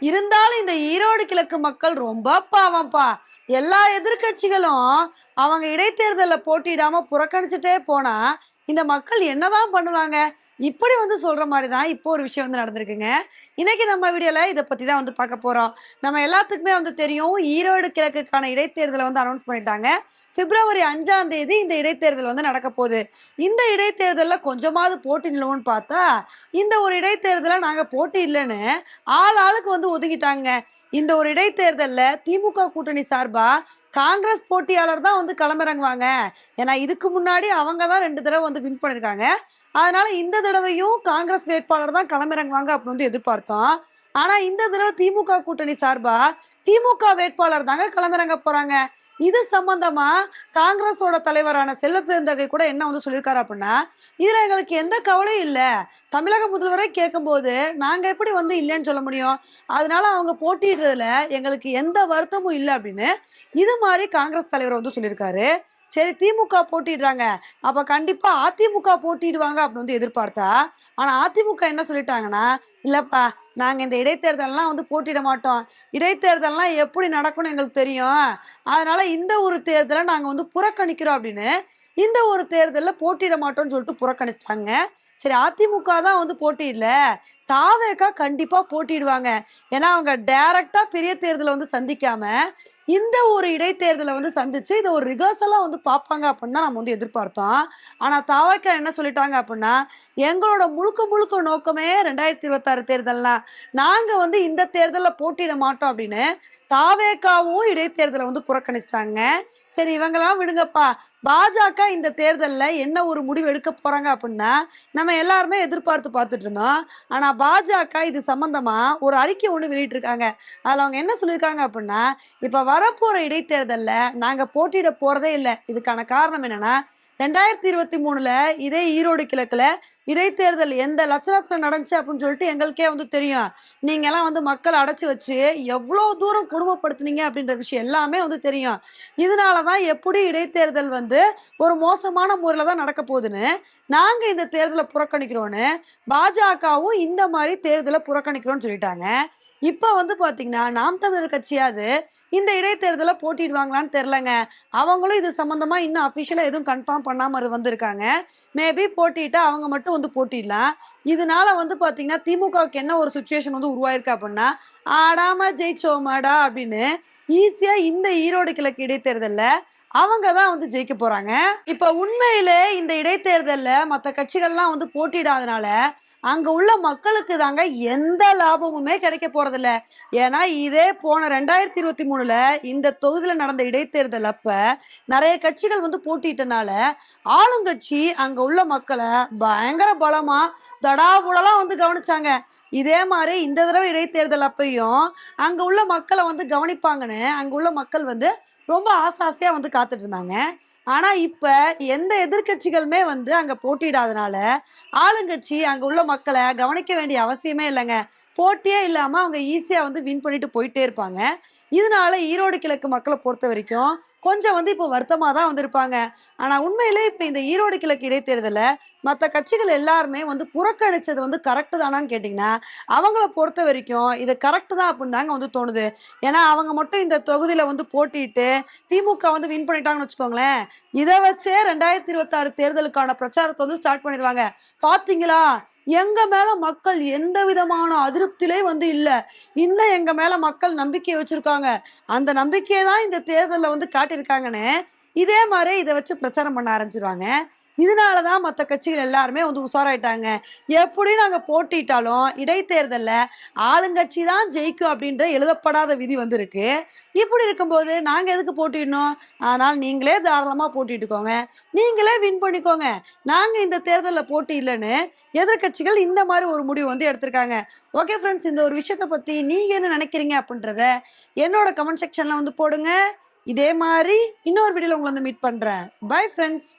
இருந்தாலும் இந்த ஈரோடு கிழக்கு மக்கள் ரொம்ப பாவம்ப்பா. எல்லா எதிர்க்கட்சிகளும் அவங்க இடைத்தேர்தலில் போட்டியிடாம புறக்கணிச்சுட்டே போனா இந்த மக்கள் என்னதான் பண்ணுவாங்க? இப்படி வந்து சொல்ற மாதிரி தான் இப்போ ஒரு விஷயம் வந்து நடந்திருக்குங்க. இன்னைக்கு நம்ம வீடியோல இதை பத்தி தான் வந்து பார்க்க போறோம். நம்ம எல்லாத்துக்குமே வந்து தெரியும் ஈரோடு கிழக்குக்கான இடைத்தேர்தலை வந்து அனௌன்ஸ் பண்ணிட்டாங்க. பிப்ரவரி அஞ்சாம் தேதி இந்த இடைத்தேர்தல் வந்து நடக்க போகுது. இந்த இடைத்தேர்தலில் கொஞ்சமாவது போட்டி நிலவும்னு பார்த்தா இந்த ஒரு இடைத்தேர்தலை நாங்கள் போட்டி இல்லைன்னு ஆள் ஆளுக்கு வந்து ஒதுங்கிட்டாங்க. இந்த ஒரு இடைத்தேர்தலில் திமுக கூட்டணி சார்பாக காங்கிரஸ் போட்டியாளர் தான் வந்து களமிறங்குவாங்க. ஏன்னா இதுக்கு முன்னாடி அவங்க தான் ரெண்டு தடவை வந்து வின் பண்ணியிருக்காங்க அதனால இந்த தடவையும் காங்கிரஸ் வேட்பாளர் தான் களமிறங்குவாங்க அப்படின்னு வந்து எதிர்பார்த்தோம். ஆனா இந்த தடவை திமுக கூட்டணி சார்பா திமுக வேட்பாளர் தாங்க களமிறங்க போறாங்க. இது சம்பந்தமா காங்கிரஸோட தலைவரான செல்வ பெருந்தகை கூட என்ன வந்து சொல்லியிருக்காரு அப்படின்னா இதுல எங்களுக்கு எந்த கவலையும் இல்லை. தமிழக முதல்வரை கேட்கும்போது நாங்க எப்படி வந்து இல்லைன்னு சொல்ல முடியும்? அதனால அவங்க போட்டிடுறதுல எங்களுக்கு எந்த வருத்தமும் இல்லை அப்படின்னு இது மாதிரி காங்கிரஸ் தலைவர் வந்து சொல்லியிருக்காரு சரி திமுக போட்டிடுறாங்க அப்ப கண்டிப்பா அதிமுக போட்டிடுவாங்க அப்படின்னு வந்து எதிர்பார்த்தா ஆனா அதிமுக என்ன சொல்லிட்டாங்கன்னா இல்லப்பா நாங்க இந்த இடைத்தேர்தல்லாம் வந்து போட்டியிட மாட்டோம். இடைத்தேர்தல்லாம் எப்படி நடக்கும்னு எங்களுக்கு தெரியும். அதனால இந்த ஒரு தேர்தலை நாங்க வந்து புறக்கணிக்கிறோம் அப்படின்னு இந்த ஒரு தேர்தலில் போட்டியிட மாட்டோம்னு சொல்லிட்டு புறக்கணிச்சிட்டாங்க. சரி அதிமுக தான் வந்து போட்டியிடல தாவேக்கா கண்டிப்பா போட்டிடுவாங்க. ஏன்னா அவங்க டைரக்டா பெரிய தேர்தலை வந்து சந்திக்காம இந்த ஒரு இடைத்தேர்தலை வந்து சந்திச்சு இதை ஒரு ரிகர்சலா வந்து பார்ப்பாங்க அப்படின்னு தான் நம்ம வந்து எதிர்பார்த்தோம். ஆனா தாவேக்கா என்ன சொல்லிட்டாங்க அப்படின்னா எங்களோட முழுக்க முழுக்க நோக்கமே ரெண்டாயிரத்தி இருபத்தாறு தேர்தல்னா நாங்க வந்து இந்த தேர்தலில் போட்டியிட மாட்டோம் அப்படின்னு தாவேக்காவும் இடைத்தேர்தலை வந்து புறக்கணிச்சிட்டாங்க. சரி இவங்கெல்லாம் விடுங்கப்பா. பாஜக இந்த தேர்தலில் என்ன ஒரு முடிவு எடுக்க போறாங்க அப்படின்னா நம்ம எல்லாருமே எதிர்பார்த்து பார்த்துட்டு இருந்தோம். ஆனால் பாஜக இது சம்மந்தமாக ஒரு அறிக்கை ஒன்று வெளியிட்டிருக்காங்க. அதில் அவங்க என்ன சொல்லியிருக்காங்க அப்படின்னா இப்போ வரப்போகிற இடைத்தேர்தலில் நாங்கள் போட்டியிட போகிறதே இல்லை. இதுக்கான காரணம் என்னன்னா ரெண்டாயிரத்தி இருபத்தி மூணுல இதே ஈரோடு கிழக்குல இடைத்தேர்தல் எந்த லட்சணத்துல நடந்துச்சு அப்படின்னு சொல்லிட்டு எங்களுக்கே வந்து தெரியும். நீங்க எல்லாம் வந்து மக்களை அடைச்சு வச்சு எவ்வளவு தூரம் குடும்பப்படுத்துனீங்க அப்படின்ற விஷயம் எல்லாமே வந்து தெரியும். இதனாலதான் எப்படி இடைத்தேர்தல் வந்து ஒரு மோசமான முறையில தான் நடக்க போகுதுன்னு நாங்க இந்த தேர்தலை புறக்கணிக்கிறோன்னு பாஜகவும் இந்த மாதிரி தேர்தலை புறக்கணிக்கிறோம்னு சொல்லிட்டாங்க. இப்போ வந்து பார்த்தீங்கன்னா நாம் தமிழர் கட்சியாவது இந்த இடைத்தேர்தலை போட்டிடுவாங்களான்னு தெரிலங்க. அவங்களும் இது சம்மந்தமாக இன்னும் அஃபிஷியலாக எதுவும் கன்ஃபார்ம் பண்ணாமல் வந்திருக்காங்க. மேபி போட்டிட்டு அவங்க மட்டும் வந்து போட்டிடலாம். இதனால வந்து பார்த்தீங்கன்னா திமுகவுக்கு என்ன ஒரு சுச்சுவேஷன் வந்து உருவாயிருக்கு அப்படின்னா ஆடாம ஜெயிச்சோமாடா அப்படின்னு ஈஸியாக இந்த ஈரோடு கிழக்கு இடைத்தேர்தலில் அவங்க தான் வந்து ஜெயிக்க போகிறாங்க இப்போ உண்மையிலே இந்த இடைத்தேர்தலில் மற்ற கட்சிகள்லாம் வந்து போட்டியிடாதனால அங்க உள்ள மக்களுக்கு தாங்க எந்த லாபமுமே கிடைக்க போறதில்ல. ஏன்னா இதே போன ரெண்டாயிரத்தி இருபத்தி மூணுல இந்த தொகுதியில நடந்த இடைத்தேர்தல் அப்ப நிறைய கட்சிகள் வந்து போட்டியிட்டனால ஆளுங்கட்சி அங்க உள்ள மக்களை பயங்கர பலமா தடாபுடலாம் வந்து கவனிச்சாங்க. இதே மாதிரி இந்த தடவை இடைத்தேர்தல் அப்பையும் அங்க உள்ள மக்களை வந்து கவனிப்பாங்கன்னு அங்க உள்ள மக்கள் வந்து ரொம்ப ஆசாசியா வந்து காத்துட்டு இருந்தாங்க. ஆனா இப்ப எந்த எதிர்க்கட்சிகளுமே வந்து அங்க போட்டியிடாதனால ஆளுங்கட்சி அங்க உள்ள மக்களை கவனிக்க வேண்டிய அவசியமே இல்லைங்க. போட்டியே இல்லாம அவங்க ஈஸியா வந்து வின் பண்ணிட்டு போயிட்டே இருப்பாங்க. இதனால ஈரோடு கிழக்கு மக்களை பொறுத்த வரைக்கும் கொஞ்சம் வந்து இப்போ வருத்தமாக தான் வந்திருப்பாங்க. ஆனால் உண்மையிலே இப்போ இந்த ஈரோடு கிழக்கு இடைத்தேர்தலில் மற்ற கட்சிகள் எல்லாருமே வந்து புறக்கணிச்சது வந்து கரெக்டு தானான்னு கேட்டிங்கன்னா அவங்கள பொறுத்த வரைக்கும் இது கரெக்டு தான் அப்படின்னு தாங்க வந்து தோணுது. ஏன்னா அவங்க மட்டும் இந்த தொகுதியில் வந்து போட்டிட்டு திமுக வந்து வின் பண்ணிட்டாங்கன்னு வச்சுக்கோங்களேன் இதை வச்சே ரெண்டாயிரத்தி இருபத்தாறு தேர்தலுக்கான பிரச்சாரத்தை வந்து ஸ்டார்ட் பண்ணிடுவாங்க. பார்த்தீங்களா எங்க மேல மக்கள் எந்த விதமான அதிருப்திலே வந்து இல்ல. இன்னும் எங்க மேல மக்கள் நம்பிக்கை வச்சிருக்காங்க. அந்த நம்பிக்கையை தான் இந்த தேர்தலில் வந்து காட்டியிருக்காங்கன்னு இதே மாதிரி இதை வச்சு பிரச்சாரம் பண்ண ஆரம்பிச்சிருவாங்க. இதனால தான் மற்ற கட்சிகள் எல்லாருமே வந்து உஷாராயிட்டாங்க. எப்படி நாங்கள் போட்டிட்டாலும் இடைத்தேர்தலில் ஆளுங்கட்சி தான் ஜெயிக்கும் அப்படின்ற எழுதப்படாத விதி வந்திருக்கு. இப்படி இருக்கும்போது நாங்கள் எதுக்கு போட்டிடணும்? அதனால் நீங்களே தாராளமாக போட்டிட்டுக்கோங்க. நீங்களே வின் பண்ணிக்கோங்க. நாங்கள் இந்த தேர்தலில் போட்டி இல்லைன்னு எதிர்க்கட்சிகள் இந்த மாதிரி ஒரு முடிவு வந்து எடுத்திருக்காங்க. ஓகே ஃப்ரெண்ட்ஸ் இந்த ஒரு விஷயத்தை பற்றி நீங்கள் என்ன நினைக்கிறீங்க அப்படின்றத என்னோட கமெண்ட் செக்ஷனில் வந்து போடுங்க. இதே மாதிரி இன்னொரு வீடியோவில் உங்களை வந்து மீட் பண்ணுறேன் பை ஃப்ரெண்ட்ஸ்